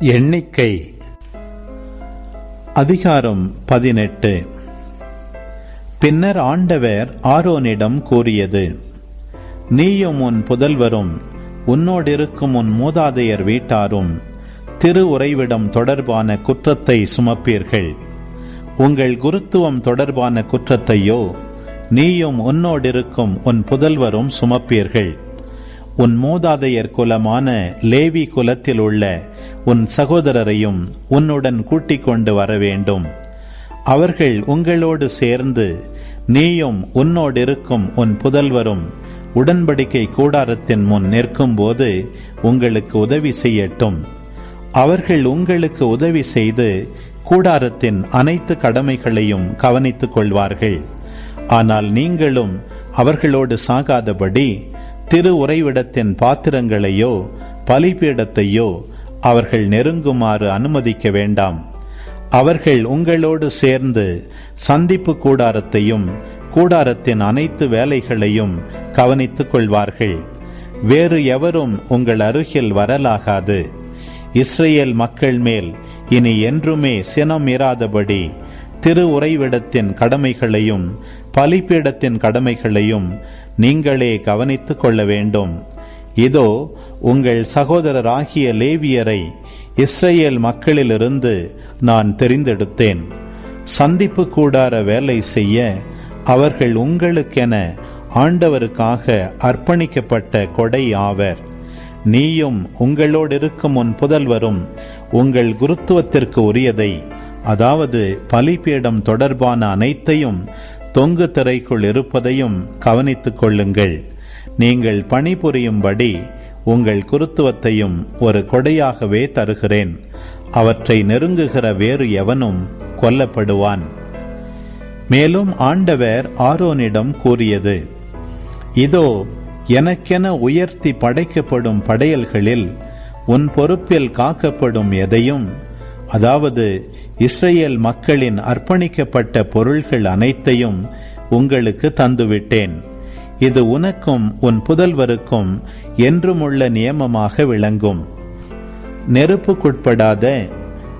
எண்ணிக்கை. அதிகாரம் பதினெட்டு. பின்னர் ஆண்டவர் ஆரோனிடம் கூறியது நீயும் உன் புதல்வரும் உன்னோடிருக்கும் உன் மூதாதையர் வீட்டாரும் திரு உறைவிடம் தொடர்பான குற்றத்தை சுமப்பீர்கள். உங்கள் குருத்துவம் தொடர்பான குற்றத்தையோ நீயும் உன்னோடிருக்கும் உன் புதல்வரும் சுமப்பீர்கள். உன் மூதாதையர் குலமான லேவி குலத்தில் உள்ள உன் சகோதரரையும் உன்னுடன் கூட்டிக் கொண்டு வர வேண்டும் அவர்கள் உங்களோடு சேர்ந்து நீயும் உன்னோடிருக்கும் உன் புதல்வரும் உடன்படிக்கை கூடாரத்தின் முன் நிற்கும்போது உங்களுக்கு உதவி செய்யட்டும். அவர்கள் உங்களுக்கு உதவி செய்து கூடாரத்தின் அனைத்து கடமைகளையும் கவனித்துக் கொள்வார்கள் ஆனால் நீங்களும் அவர்களோடு சாகாதபடி திரு உறைவிடத்தின் பாத்திரங்களையோ பலிபீடத்தையோ அவர்கள் நெருங்குமாறு அனுமதிக்க வேண்டாம். அவர்கள் உங்களோடு சேர்ந்து சந்திப்பு கூடாரத்தையும் கூடாரத்தின் அனைத்து வேலைகளையும் கவனித்துக் கொள்வார்கள். வேறு எவரும் உங்கள் அருகில் வரலாகாது. இஸ்ரேல் மக்கள் மேல் இனி என்றுமே சினம் இராதபடி திரு உறைவிடத்தின் கடமைகளையும் பலிப்பீடத்தின் கடமைகளையும் நீங்களே கவனித்துக் கொள்ள வேண்டும். இதோ உங்கள் சகோதரராகிய லேவியரை இஸ்ரேல் மக்களிலிருந்து நான் தெரிந்தெடுத்தேன். சந்திப்பு கூடார வேலை செய்ய அவர்கள் உங்களுக்கென ஆண்டவருக்காக அர்ப்பணிக்கப்பட்ட கொடை ஆவர். நீயும் உங்களோடு இருக்கும் உன் புதல்வரும் உங்கள் குருத்துவத்திற்கு உரியதை அதாவது பலிபீடம் தொடர்பான அனைத்தையும் தொங்கு திரைக்குள் இருப்பதையும் கவனித்துக் கொள்ளுங்கள். நீங்கள் பணிபுரியும்படி உங்கள் குருத்துவத்தையும் ஒரு கொடையாகவே தருகிறேன். அவற்றை நெருங்குகிற வேறு எவனும் கொல்லப்படுவான். மேலும் ஆண்டவர் ஆரோனிடம் கூறியது இதோ எனக்கென உயர்த்தி படைக்கப்படும் படையல்களில் உன் பொறுப்பில் காக்கப்படும் எதையும் அதாவது இஸ்ரேல் மக்களின் அர்ப்பணிக்கப்பட்ட பொருள்கள் அனைத்தையும் உங்களுக்கு தந்துவிட்டேன். இது உனக்கும் உன் புதல்வருக்கும் என்றுமுள்ள நியமமாக விளங்கும். நெருப்புக்குட்படாத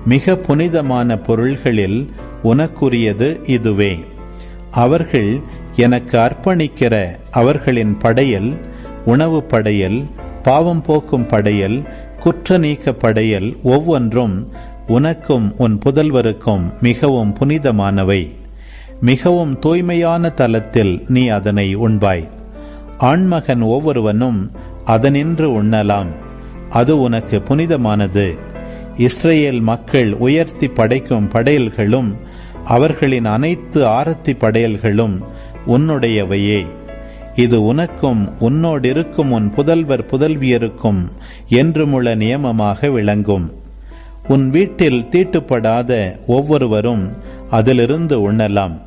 மிக புனிதமான பொருள்களில் உனக்குரியது இதுவே. அவர்கள் எனக்கு அர்ப்பணிக்கிற அவர்களின் படையல் உணவு படையல் பாவம் போக்கும் படையல் குற்ற நீக்க படையல் ஒவ்வொன்றும் உனக்கும் உன் புதல்வருக்கும் மிகவும் புனிதமானவை. மிகவும் தூய்மையான தலத்தில் நீ அதனை உண்பாய். ஆண்மகன் ஒவ்வொருவனும் அதனின்று உண்ணலாம். அது உனக்கு புனிதமானது. இஸ்ரேல் மக்கள் உயர்த்தி படைக்கும் படையல்களும் அவர்களின் அனைத்து ஆரத்தி படையல்களும் உன்னுடையவையே. இது உனக்கும் உன்னோடிருக்கும் உன் புதல்வர் புதல்வியருக்கும் என்றுமுள்ள நியமமாக விளங்கும். உன் வீட்டில் தீட்டுப்படாத ஒவ்வொருவரும் அதிலிருந்து உண்ணலாம்.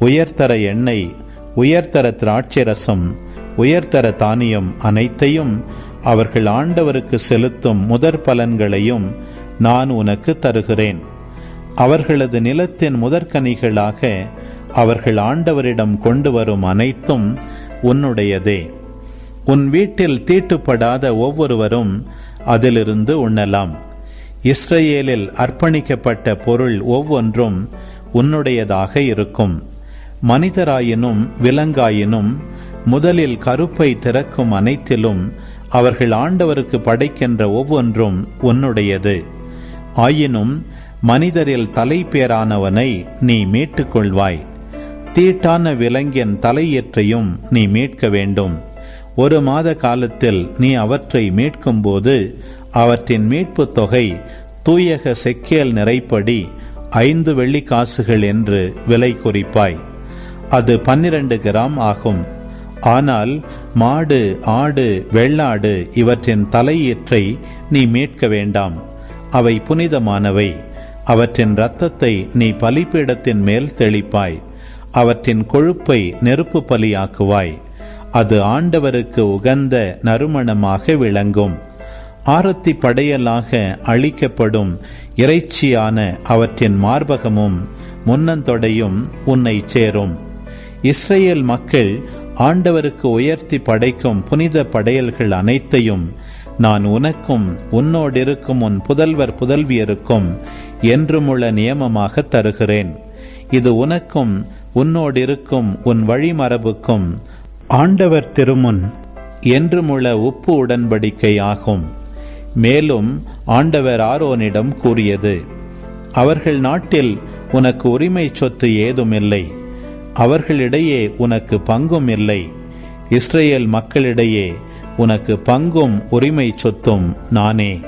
உயர்தர எண்ணெய் உயர்தர திராட்சரசம் உயர்தர தானியம் அனைத்தையும் அவர்கள் ஆண்டவருக்கு செலுத்தும் முதற் பலன்களையும் நான் உனக்கு தருகிறேன். அவர்களது நிலத்தின் முதற்கனிகளாக அவர்கள் ஆண்டவரிடம் கொண்டு வரும் அனைத்தும் உன்னுடையதே. உன் வீட்டில் தீட்டுப்படாத ஒவ்வொருவரும் அதிலிருந்து உண்ணலாம். இஸ்ரேலில் அர்ப்பணிக்கப்பட்ட பொருள் ஒவ்வொன்றும் உன்னுடையதாக இருக்கும். மனிதராயினும் விலங்காயினும் முதலில் கருப்பை திறக்கும் அனைத்திலும் அவர்கள் ஆண்டவருக்கு படைக்கின்ற ஒவ்வொன்றும் உன்னுடையது. ஆயினும் மனிதரில் தலைப்பேரானவனை நீ மீட்டுக்கொள்வாய். தீட்டான விலங்கின் தலையேற்றையும் நீ மீட்க வேண்டும். ஒரு மாத காலத்தில் நீ அவற்றை மீட்கும்போது அவற்றின் மீட்புத் தொகை தூயக செக்கேல் நிறைப்படி ஐந்து வெள்ளி காசுகள் என்று விலை குறிப்பாய். அது பன்னிரண்டு கிராம் ஆகும். ஆனால் மாடு ஆடு வெள்ளாடு இவற்றின் தலையீற்றை நீ மீட்க வேண்டாம். அவை புனிதமானவை. அவற்றின் இரத்தத்தை நீ பலிப்பீடத்தின் மேல் தெளிப்பாய். அவற்றின் கொழுப்பை நெருப்பு பலியாக்குவாய். அது ஆண்டவருக்கு உகந்த நறுமணமாக விளங்கும். ஆரத்தி படையலாக அளிக்கப்படும் இறைச்சியான அவற்றின் மார்பகமும் முன்னந்தொடையும் உன்னை சேரும். இஸ்ரேல் மக்கள் ஆண்டவருக்கு உயர்த்தி படைக்கும் புனித படையல்கள் அனைத்தையும் நான் உனக்கும் உன்னோடிருக்கும் உன் புதல்வர் புதல்வியருக்கும் என்றுமுள்ள நியமமாக தருகிறேன். இது உனக்கும் உன்னோடிருக்கும் உன் வழிமரபுக்கும் ஆண்டவர் திருமுன் என்றுமுள்ள உப்பு உடன்படிக்கை ஆகும் மேலும் ஆண்டவர் ஆரோனிடம் கூறியது அவர்கள் நாட்டில் உனக்கு உரிமை சொத்து ஏதும் இல்லை. அவர்களிடையே உனக்கு பங்கும் இல்லை. இஸ்ரேல் மக்களிடையே உனக்கு பங்கும் உரிமை சொத்தும் நானே.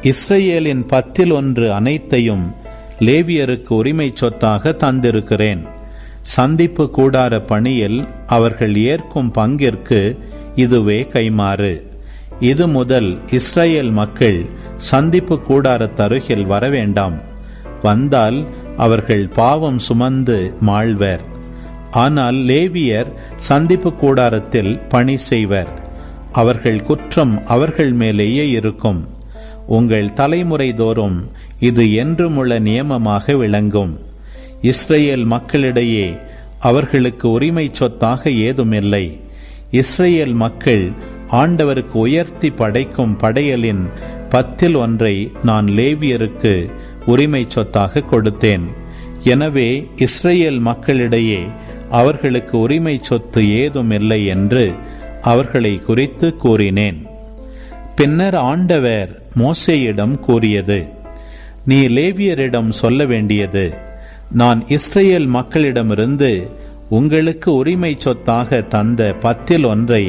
இஸ்ரேலின் பத்தில் ஒன்று அனைத்தையும் லேவியருக்கு உரிமை சொத்தாக தந்திருக்கிறேன். சந்திப்பு கூடார பணியில் அவர்கள் ஏற்கும் பங்கிற்கு இதுவே கைமாறு இது முதல் இஸ்ரேல் மக்கள் சந்திப்பு கூடாரத்தருகில் வரவேண்டாம். வந்தால் அவர்கள் பாவம் சுமந்து மாழ்வர். ஆனால் லேவியர் சந்திப்பு கூடாரத்தில் பணி செய்வர். அவர்கள் குற்றம் அவர்கள் மேலேயே இருக்கும். உங்கள் தலைமுறை தோறும் இது என்றுமுள்ள நியமமாக விளங்கும். இஸ்ரேல் மக்களிடையே அவர்களுக்கு உரிமை சொத்தாக ஏதுமில்லை. இஸ்ரேல் மக்கள் ஆண்டவருக்கு உயர்த்தி படைக்கும் படையலின் பத்தில் ஒன்றை நான் லேவியருக்கு உரிமை சொத்தாக கொடுத்தேன். எனவே இஸ்ரேல் மக்களிடையே அவர்களுக்கு உரிமை சொத்து ஏதும் இல்லை என்று அவர்களை குறித்து கூறினேன். பின்னர் ஆண்டவர் மோசேயிடம் கூறியது நீ லேவியரிடம் சொல்ல வேண்டியது நான் இஸ்ரேல் மக்களிடமிருந்து உங்களுக்கு உரிமை சொத்தாக தந்த பத்தில் ஒன்றை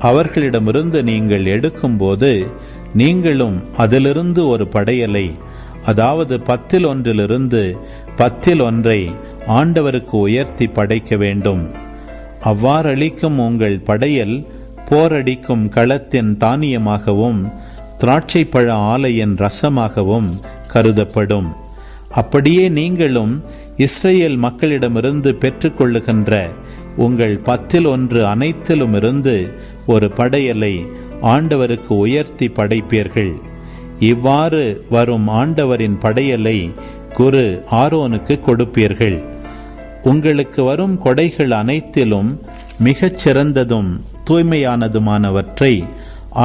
அவர்களிடமிருந்து நீங்கள் எடுக்கும்போது நீங்களும் அதிலிருந்து ஒரு படையலை அதாவது பத்தில் ஒன்றிலிருந்து பத்தில் ஒன்றை ஆண்டவருக்கு உயர்த்தி படைக்க வேண்டும். அவ்வாறளிக்கும் உங்கள் படையல் போரடிக்கும் களத்தின் தானியமாகவும் திராட்சை பழ ஆலையின் ரசமாகவும் கருதப்படும். அப்படியே நீங்களும் இஸ்ரேல் மக்களிடமிருந்து பெற்றுக்கொள்ளுகின்ற உங்கள் பத்தில் ஒன்று அனைத்திலும் இருந்து ஒரு படையலை ஆண்டவருக்கு உயர்த்தி படைப்பீர்கள். இவ்வாறு வரும் ஆண்டவரின் படையலை குரு ஆரோனுக்கு கொடுப்பீர்கள். உங்களுக்கு வரும் கொடைகள் அனைத்திலும் மிகச் சிறந்ததும் தூய்மையானதுமானவற்றை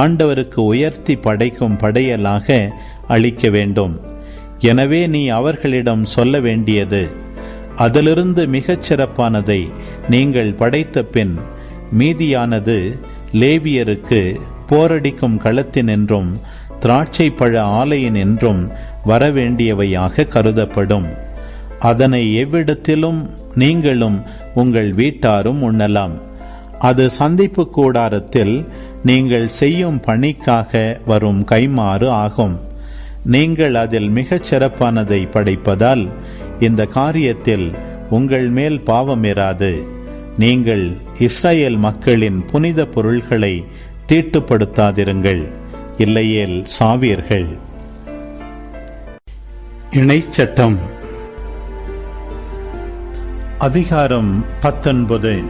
ஆண்டவருக்கு உயர்த்தி படைக்கும் படையலாக அளிக்க வேண்டும். எனவே நீ அவர்களிடம் சொல்ல வேண்டியது அதிலிருந்து மிகச் சிறப்பானதை நீங்கள் படைத்த பின் மீதியானது லேவியருக்கு போரடிக்கும் களத்தின் என்றும் திராட்சை பழ ஆலையின் என்றும் வரவேண்டியவையாக கருதப்படும். அதனை எவ்விடத்திலும் நீங்களும் உங்கள் வீட்டாரும் உண்ணலாம். அது சந்திப்பு கூடாரத்தில் நீங்கள் செய்யும் பணிக்காக வரும் கைமாறு ஆகும். நீங்கள் அதில் மிகச் சிறப்பானதை படைப்பதால் இந்த காரியத்தில் உங்கள் மேல் பாவம் இராது நீங்கள் இஸ்ரேல் மக்களின் புனித பொருள்களை தீட்டுப்படுத்தாதிருங்கள். இல்லையேல் சாவீர்கள். இணைச்சட்டம். அதிகாரம் பத்தொன்பது.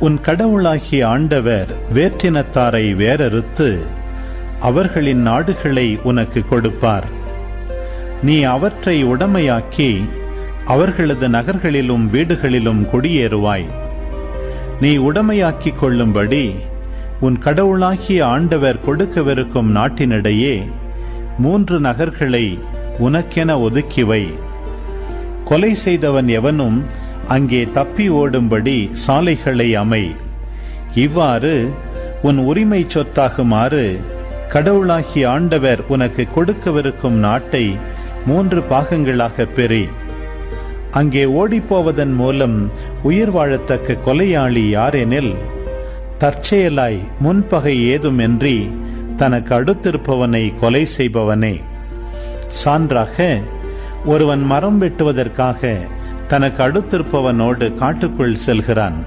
உன் கடவுளாகிய ஆண்டவர் வேற்றினத்தாரை வேறறுத்து அவர்களின் நாடுகளை உனக்கு கொடுப்பார். நீ அவற்றை உடமையாக்கி அவர்களது நகர்களிலும் வீடுகளிலும் குடியேறுவாய். நீ உடமையாக்கிக் கொள்ளும்படி உன் கடவுளாகிய ஆண்டவர் கொடுக்கவிருக்கும் நாட்டினிடையே மூன்று நகர்களை உனக்கென ஒதுக்கிவை கொலை செய்தவன் எவனும் அங்கே தப்பி ஓடும்படி சாலைகளை அமை. இவ்வாறு உன் உரிமை சொத்தாகுமாறு கடவுளாகிய ஆண்டவர் உனக்கு கொடுக்கவிருக்கும் நாட்டை மூன்று பாகங்களாக பெறி அங்கே ஓடிப்போவதன் மூலம் உயிர் வாழத்தக்க கொலையாளி யாரெனில் தற்செயலாய் முன்பகை ஏதுமின்றி தனக்கு அடுத்திருப்பவனை கொலை செய்பவனே. சான்றாக ஒருவன் மரம் வெட்டுவதற்காக தனக்கு அடுத்திருப்பவனோடு காட்டுக்குள் செல்கிறான்.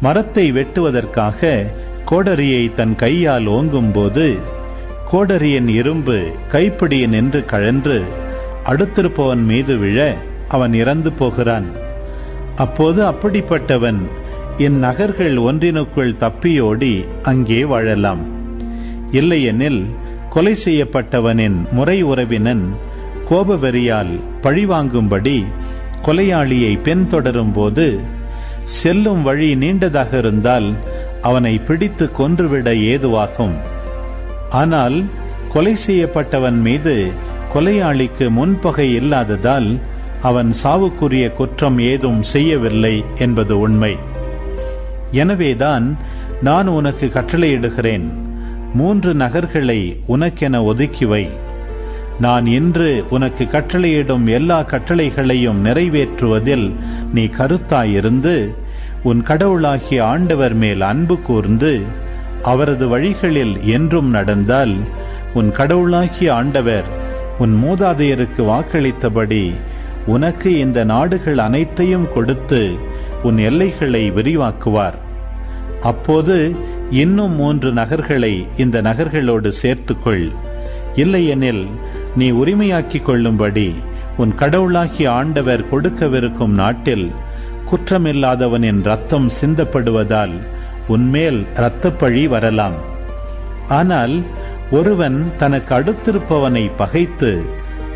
மரத்தை வெட்டுவதற்காக கோடரியை தன் கையால் ஓங்கும்போது கோடரியின் இரும்பு கைப்பிடியின் நின்று கழன்று அடுத்திருப்பவன் மீது விழ அவன் இறந்து போகிறான். அப்போது அப்படிப்பட்டவன் என் நகர்கள் ஒன்றினுக்குள் தப்பியோடி அங்கே வாழலாம். இல்லையெனில் கொலை செய்யப்பட்டவனின் முறை உறவினன் கோபவெறியால் பழிவாங்கும்படி கொலையாளியை பின்தொடரும் போது செல்லும் வழி நீண்டதாக இருந்தால் அவனை பிடித்து கொன்றுவிட ஏதுவாகும். ஆனால் கொலை செய்யப்பட்டவன் மீது கொலையாளிக்கு முன்பகை இல்லாததால் அவன் சாவுக்குரிய குற்றம் ஏதும் செய்யவில்லை என்பது உண்மை. எனவேதான் நான் உனக்கு கட்டளையிடுகிறேன். மூன்று நகர்களை உனக்கென ஒதுக்கி வை. நான் இன்று உனக்கு கட்டளையிடும் எல்லா கட்டளைகளையும் நிறைவேற்றுவதில் நீ கருத்தாயிருந்து உன் கடவுளாகிய ஆண்டவர் மேல் அன்பு கூர்ந்து அவரது வழிகளில் என்றும் நடந்தால் உன் கடவுளாகிய ஆண்டவர் உன் மூதாதையருக்கு வாக்களித்தபடி உனக்கு இந்த நாடுகள் அனைத்தையும் கொடுத்து உன் எல்லைகளை விரிவாக்குவார். அப்போது இன்னும் மூன்று நகர்களை இந்த நகர்களோடு சேர்த்துக்கொள். இல்லையெனில் நீ உரிமையாக்கிக் கொள்ளும்படி உன் கடவுளாகிய ஆண்டவர் கொடுக்கவிருக்கும் நாட்டில் குற்றமில்லாதவனின் ரத்தம் சிந்தப்படுவதால் உன்மேல் இரத்தப்பழி வரலாம். ஆனால் ஒருவன் தனக்கு அடுத்திருப்பவனை பகைத்து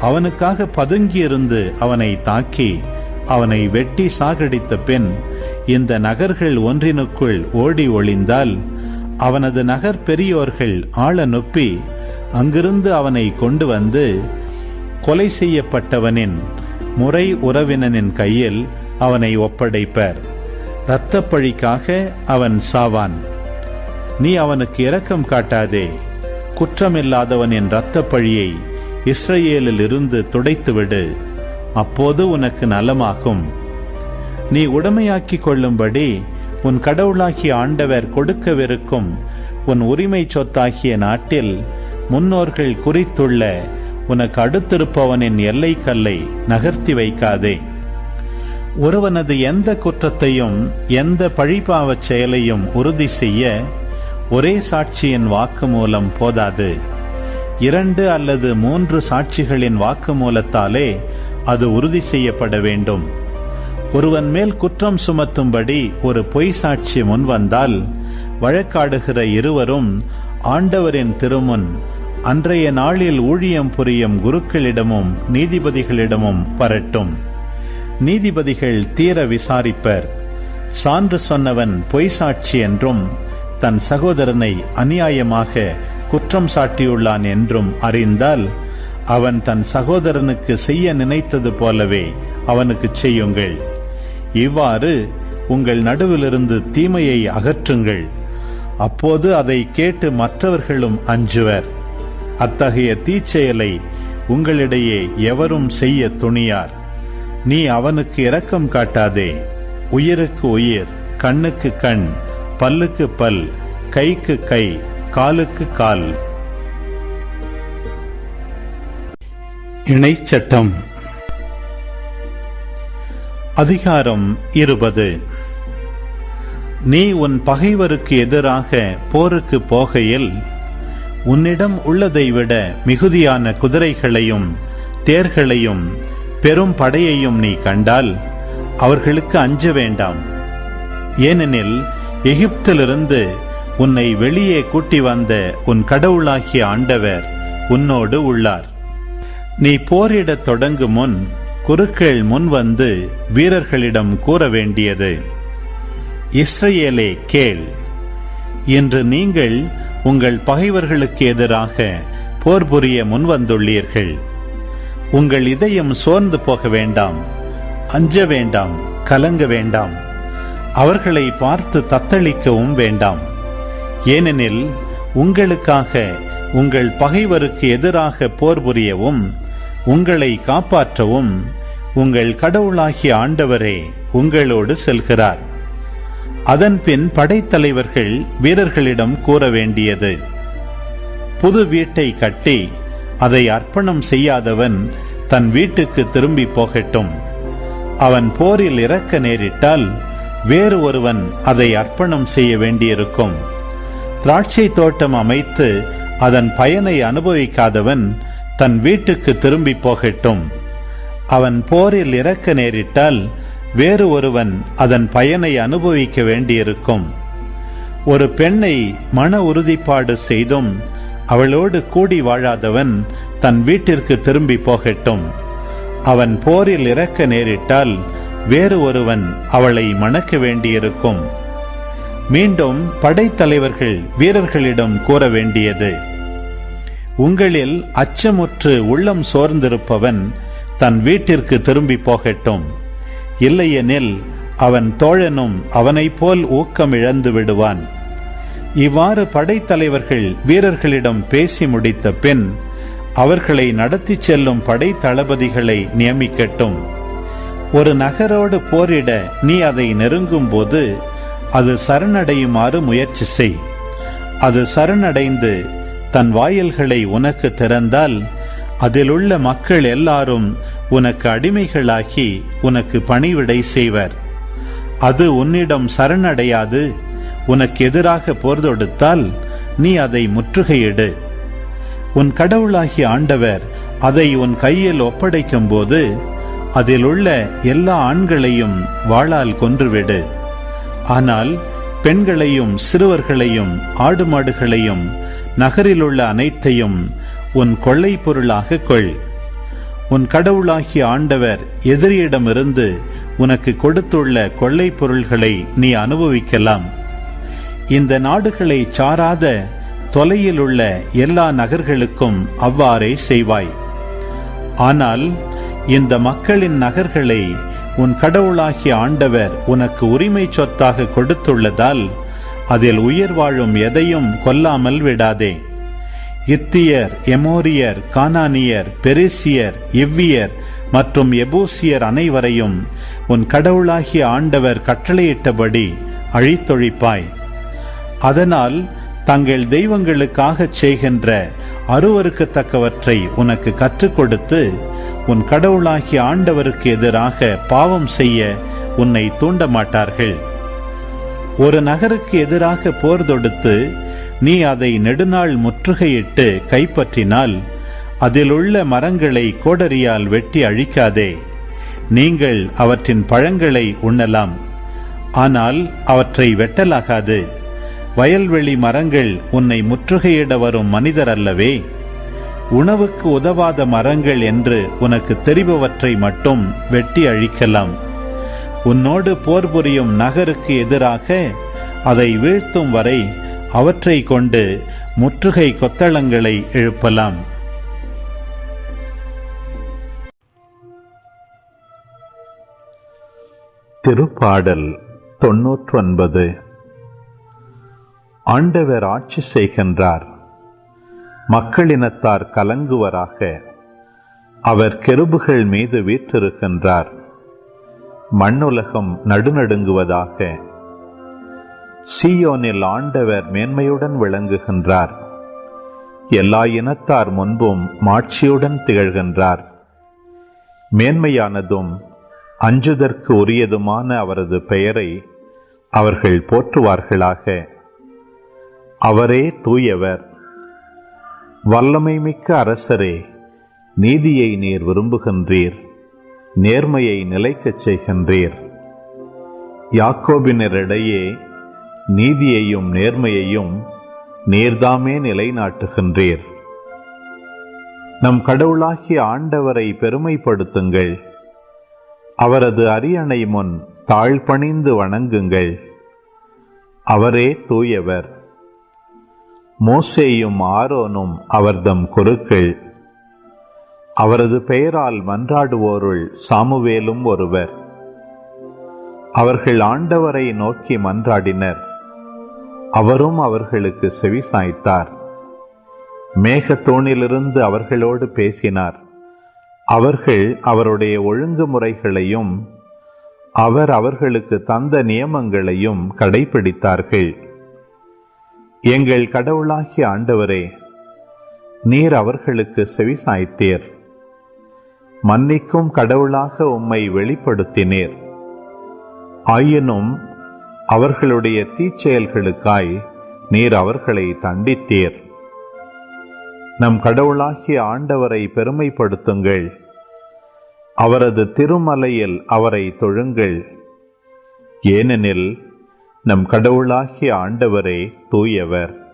அவனுக்காக பதுங்கியிருந்து அவனை தாக்கி அவனை வெட்டி சாகடித்த பின் இந்த நகர்கள் ஒன்றினுக்குள் ஓடி ஒளிந்தால் அவனது நகர் பெரியோர்கள் ஆள நொப்பி அங்கிருந்து அவனை கொண்டு வந்து கொலை செய்யப்பட்டவனின் முறை உறவினனின் கையில் அவனை ஒப்படைப்பர். இரத்தப்பழிக்காக அவன் சாவான். நீ அவனுக்கு இரக்கம் காட்டாதே. குற்றமில்லாதவனின் இரத்தப்பழியை இஸ்ரேலில் இருந்து துடைத்துவிடு. அப்போது உனக்கு நலமாகும். நீ உடமையாக்கிக் கொள்ளும்படி உன் கடவுளாகிய ஆண்டவர் கொடுக்கவிருக்கும் உன் உரிமை சொத்தாகிய நாட்டில் முன்னோர்கள் குறித்துள்ள உனக்கு அடுத்திருப்பவனின் எல்லை கல்லை நகர்த்தி வைக்காதே. ஒருவனது எந்த குற்றத்தையும் எந்த பழிபாவச் செயலையும் உறுதி செய்ய ஒரே சாட்சியின் வாக்கு மூலம் போதாது. இரண்டு அல்லது மூன்று சாட்சிகளின் வாக்குமூலத்தாலே அது உறுதி செய்யப்பட வேண்டும். ஒருவன் மேல் குற்றம் சுமத்தும்படி ஒரு பொய் சாட்சி முன்வந்தால் வழக்காடுகிற இருவரும் ஆண்டவரின் திருமுன் அன்றைய நாளில் ஊழியம் புரியும் குருக்களிடமும் நீதிபதிகளிடமும் வரட்டும் நீதிபதிகள் தீர விசாரிப்பர். சான்று சொன்னவன் பொய் சாட்சி என்றும் தன் சகோதரனை அநியாயமாக குற்றம் சாட்டியுள்ளான் என்றும் அறிந்தால் அவன் தன் சகோதரனுக்கு செய்ய நினைத்தது போலவே அவனுக்கு செய்யுங்கள். இவ்வாறு உங்கள் நடுவிலிருந்து தீமையை அகற்றுங்கள். அப்போது அதை கேட்டு மற்றவர்களும் அஞ்சுவர். அத்தகைய தீச்செயலை உங்களிடையே எவரும் செய்ய துணியார். நீ அவனுக்கு இரக்கம் காட்டாதே. உயிருக்கு உயிர் கண்ணுக்கு கண் பல்லுக்கு பல் கைக்கு கை காலுக்கு கால். இணைச்சட்டம். அதிகாரம் இருபது. நீ உன் பகைவருக்கு எதிராக போருக்கு போகையில் உன்னிடம் உள்ளதை விட மிகுதியான குதிரைகளையும் தேர்களையும் பெரும் படையையும் நீ கண்டால் அவர்களுக்கு அஞ்ச வேண்டாம். ஏனெனில் எகிப்திலிருந்து உன்னை வெளியே கூட்டி வந்த உன் கடவுளாகிய ஆண்டவர் உன்னோடு உள்ளார். நீ போரிடத் தொடங்கும் முன் குருக்கள் முன் வந்து வீரர்களிடம் கூற வேண்டியது. இஸ்ரேலே கேள் இன்று நீங்கள் உங்கள் பகைவர்களுக்கு எதிராக போர் புரிய முன்வந்துள்ளீர்கள் உங்கள் இதயம் சோர்ந்து போக வேண்டாம் அஞ்ச வேண்டாம் கலங்க வேண்டாம். அவர்களை பார்த்து தத்தளிக்கவும் வேண்டாம். ஏனெனில் உங்களுக்காக உங்கள் பகைவருக்கு எதிராக போர் புரியவும் உங்களை காப்பாற்றவும் உங்கள் கடவுளாகிய ஆண்டவரே உங்களோடு செல்கிறார். அதன்பின் படைத்தலைவர்கள் வீரர்களிடம் கூற வேண்டியது புது வீட்டை கட்டி அதை அர்ப்பணம் செய்யாதவன் தன் வீட்டுக்கு திரும்பி போகட்டும். அவன் போரில் இறக்க நேரிட்டால் வேறு ஒருவன் அதை அர்ப்பணம் செய்ய வேண்டியிருக்கும். திராட்சை தோட்டம் அமைத்து அதன் பயனை அனுபவிக்காதவன் தன் வீட்டுக்கு திரும்பி போகட்டும். அவன் போரில் இறக்க நேரிட்டால் வேறு ஒருவன் அதன் பயனை அனுபவிக்க வேண்டியிருக்கும். ஒரு பெண்ணை மன உறுதிப்பாடு செய்தும் அவளோடு கூடி வாழாதவன் தன் வீட்டிற்கு திரும்பி போகட்டும். அவன் போரில் இறக்க நேரிட்டால் வேறு ஒருவன் அவளை மணக்க வேண்டியிருக்கும். மீண்டும் படைத்தலைவர்கள் வீரர்களிடம் கூற வேண்டியது உங்களில் அச்சமுற்று உள்ளம் சோர்ந்திருப்பவன் தன் வீட்டிற்கு திரும்பி போகட்டும். இல்லையெனில் அவன் தோழனும் அவனைப் போல் ஊக்கம் இழந்து விடுவான். இவ்வாறு படைத்தலைவர்கள் வீரர்களிடம் பேசி முடித்த பின் அவர்களை நடத்திச் செல்லும் படை தளபதிகளை நியமிக்கட்டும். ஒரு நகரோடு போரிட நீ அதை நெருங்கும் போது அது சரணடையுமாறு முயற்சி செய். அது சரணடைந்து தன் வாயில்களை உனக்கு திறந்தால் அதிலுள்ள மக்கள் எல்லாரும் உனக்கு அடிமைகளாகி உனக்கு பணிவிடை செய்வர். அது உன்னிடம் சரணடையாது உனக்கு எதிராக போர் தொடுத்தால் நீ அதை முற்றுகையிடு. உன் கடவுளாகிய ஆண்டவர் அதை உன் கையில் ஒப்படைக்கும் போது அதில் உள்ள எல்லா ஆண்களையும் வாளால் கொன்றுவிடு. ஆனால் பெண்களையும் சிறுவர்களையும் ஆடு மாடுகளையும் நகரிலுள்ள அனைத்தையும் உன் கொள்ளை பொருளாக கொள். உன் கடவுளாகிய ஆண்டவர் எதிரியிடமிருந்து உனக்கு கொடுத்துள்ள கொள்ளை பொருள்களை நீ அனுபவிக்கலாம். இந்த நாடுகளை சாராத தொலையில் உள்ள எல்லா நகர்களுக்கும் அவ்வாறே செய்வாய். ஆனால் இந்த மக்களின் நகர்களை உன் கடவுளாகிய ஆண்டவர் உனக்கு உரிமை சொத்தாக கொடுத்துள்ளதால் அதில் உயிர் வாழும் எதையும் கொல்லாமல் விடாதே. இத்தியர் எமோரியர் கானானியர் பெரிசியர் எவ்வியர் மற்றும் எபூசியர் அனைவரையும் உன் கடவுளாகிய ஆண்டவர் கட்டளையிட்டபடி அழித்தொழிப்பாய். அதனால் தங்கள் தெய்வங்களுக்காகச் செய்கின்ற அருவருக்கத்தக்கவற்றை உனக்கு கற்றுக் கொடுத்து உன் கடவுளாகிய ஆண்டவருக்கு எதிராக பாவம் செய்ய உன்னை தூண்ட மாட்டார்கள் ஒரு நகருக்கு எதிராக போர் தொடுத்து நீ அதை நெடுநாள் முற்றுகையிட்டு கைப்பற்றினால் அதிலுள்ள மரங்களை கோடரியால் வெட்டி அழிக்காதே. நீங்கள் அவற்றின் பழங்களை உண்ணலாம். ஆனால் அவற்றை வெட்டலாகாது. வயல்வெளி மரங்கள் உன்னை முற்றுகையிட வரும் மனிதர் அல்லவே உணவுக்கு உதவாத மரங்கள் என்று உனக்கு தெரிபவற்றை மட்டும் வெட்டி அழிக்கலாம். உன்னோடு போர் புரியும் நகருக்கு எதிராக அதை வீழ்த்தும் வரை அவற்றை கொண்டு முற்றுகை கொத்தளங்களை எழுப்பலாம். திருப்பாடல் தொன்னூற்றொன்பது. ஆண்டவர் ஆட்சி செய்கின்றார். மக்களினத்தார் கலங்குவராக அவர் கெருபுகள் மீது வீற்றிருக்கின்றார். மண்ணுலகம் நடுநடுங்குவதாக சியோனில் ஆண்டவர் மேன்மையுடன் விளங்குகின்றார். எல்லா இனத்தார் முன்பும் மாட்சியுடன் திகழ்கின்றார். மேன்மையானதும் அஞ்சுதற்கு உரியதுமான அவரது பெயரை அவர்கள் போற்றுவார்களாக. அவரே தூயவர். வல்லமை மிக்க அரசரே நீதியை நீர் விரும்புகின்றீர் நேர்மையை நிலைக்கச் செய்கின்றீர். யாக்கோபினரிடையே நீதியையும் நேர்மையையும் நீர்தாமே நிலைநாட்டுகின்றீர். நம் கடவுளாகிய ஆண்டவரை பெருமைப்படுத்துங்கள். அவரது அரியணை முன் தாழ்பணிந்து வணங்குங்கள். அவரே தூயவர். மோசேயும் ஆரோனும் அவர்தம் குருக்கள். அவரது பெயரால் மன்றாடுவோருள் சாமுவேலும் ஒருவர். அவர்கள் ஆண்டவரை நோக்கி மன்றாடினர். அவரும் அவர்களுக்கு செவி சாய்த்தார். மேகத்தூணிலிருந்து அவர்களோடு பேசினார். அவர்கள் அவருடைய ஒழுங்குமுறைகளையும் அவர் அவர்களுக்கு தந்த நியமங்களையும் கடைபிடித்தார்கள். எங்கள் கடவுளாகிய ஆண்டவரே நீர் அவர்களுக்கு செவிசாய்த்தீர். மன்னிக்கும் கடவுளாக உம்மை வெளிப்படுத்தினீர். ஆயினும் அவர்களுடைய தீச்செயல்களுக்காய் நீர் அவர்களை தண்டித்தீர். நம் கடவுளாகிய ஆண்டவரை பெருமைப்படுத்துங்கள். அவரது திருமலையில் அவரை தொழுங்கள். ஏனெனில் நம் கடவுளாகிய ஆண்டவரே தூயவர்.